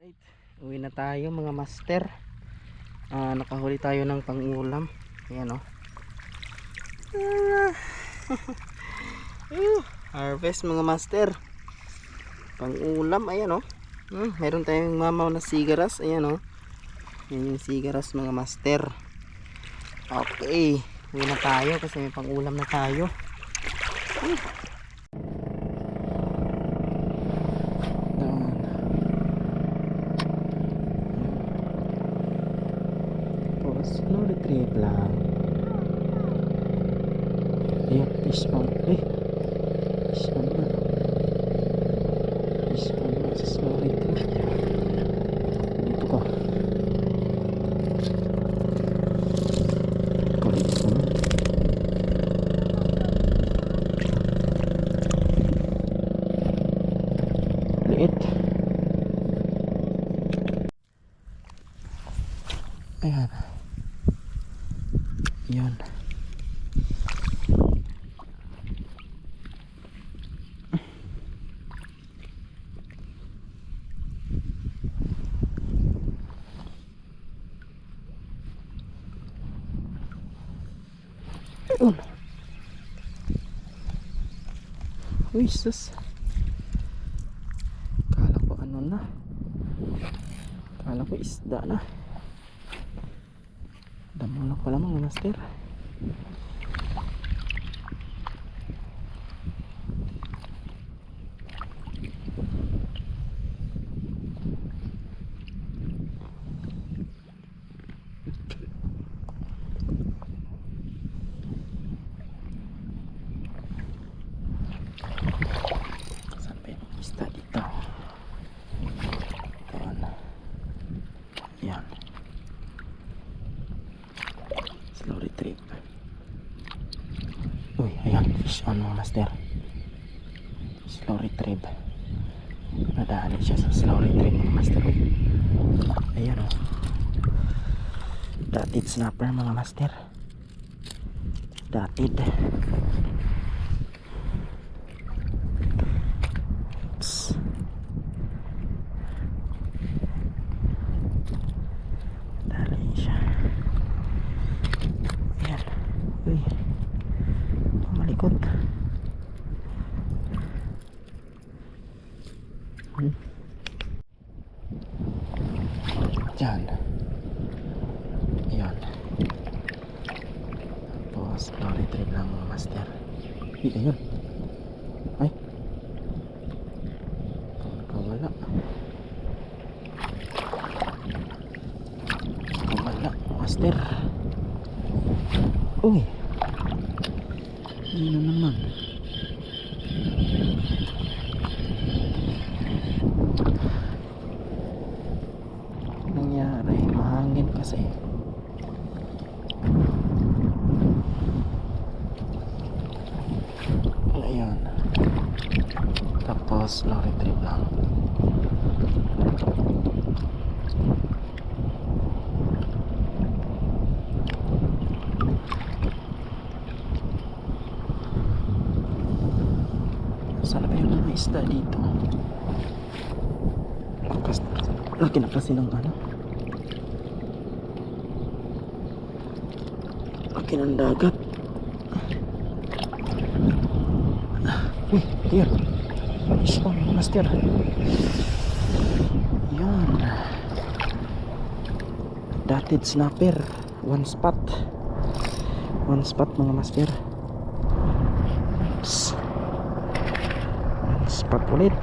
Right. Uwi na tayo mga master. Ah, nakahuli tayo ng pangulam. Ayan oh. Ah. Uh, harvest mga master. Pangulam ayan oh. Hmm, meron tayong mamaw na sigaras. Ayan oh. Yan yung sigaras mga master. Okay. Uwi na tayo kasi may pangulam na tayo. Hmm. No retrieve lang. Ayun, fish pond. Eh, fish pond na. Fish pond na sa slow retrieve. Dito ko. Kulit ko na. Liit. Ayan. Yan. Ayun. Uy, sus. Kala ko ano na. Kala ko isda na. Damo na pala mga master. Saan ba yung isda dito? Ayan. Yan. Retrieve. Uy, ayan. Fish on mga master. Slow retrieve. Nadali siya sa slow retrieve mga master. Ayan o. Oh. Dotted snapper mga master. Dotted. Oops. Dali siya. Ayan. Uy. Malikot. Diyan. Ayan. Tapos, retrieve lang mga master. Hindi, ayun. Ay. Nakawala. Nakawala, master. Uy. Yun na naman. Mahangin kasi. Ayan. Tapos, long retrieve lang. Sana ba yung mga isda dito? Lakas, laki na kasi ng ano. Laki ng dagat. Uy, here. Isang master. Yan. Dotted snapper. One spot. One spot mga master. Oops. One spot ulit.